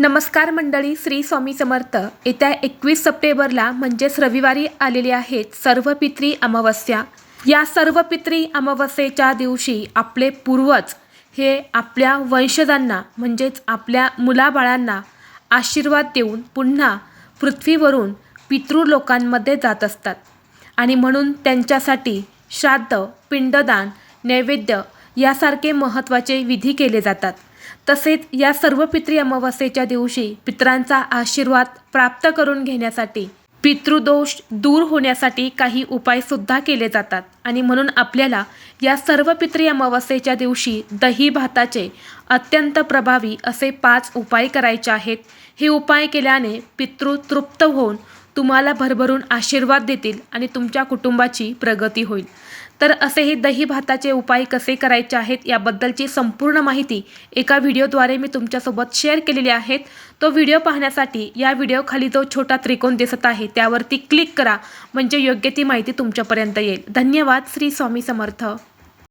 नमस्कार मंडळी श्री स्वामी समर्थ. येत्या एकवीस सप्टेंबरला म्हणजेच रविवारी आलेले आहेत सर्व पित्री अमावस्या. या सर्व पित्री अमावस्येच्या दिवशी आपले पूर्वज हे आपल्या वंशजांना म्हणजेच आपल्या मुलाबाळांना आशीर्वाद देऊन पुन्हा पृथ्वीवरून पितृलोकांमध्ये जात असतात. आणि म्हणून त्यांच्यासाठी श्राद्ध पिंडदान नैवेद्य यासारखे महत्त्वाचे विधी केले जातात. तसेच या सर्व पितृ अमावस्येच्या दिवशी पितरांचा आशीर्वाद प्राप्त करून घेण्यासाठी पितृदोष दूर होण्यासाठी काही उपायसुद्धा केले जातात. आणि म्हणून आपल्याला या सर्व पितृ अमावस्येच्या दिवशी दही भाताचे अत्यंत प्रभावी असे पाच उपाय करायचे आहेत. हे उपाय केल्याने पितृ तृप्त होऊन तुम्हाला भरभरून आशीर्वाद देतील आणि तुमच्या कुटुंबाची प्रगती होईल. तर असे हे दही भाताचे उपाय कसे करायचे आहेत याबद्दलची संपूर्ण माहिती एका व्हिडिओद्वारे मी तुमच्यासोबत शेअर केलेली आहेत. तो व्हिडिओ पाहण्यासाठी या व्हिडिओखाली जो छोटा त्रिकोण दिसत आहे त्यावरती क्लिक करा. म्हणजे योग्य ती माहिती तुमच्यापर्यंत येईल. धन्यवाद. श्री स्वामी समर्थ.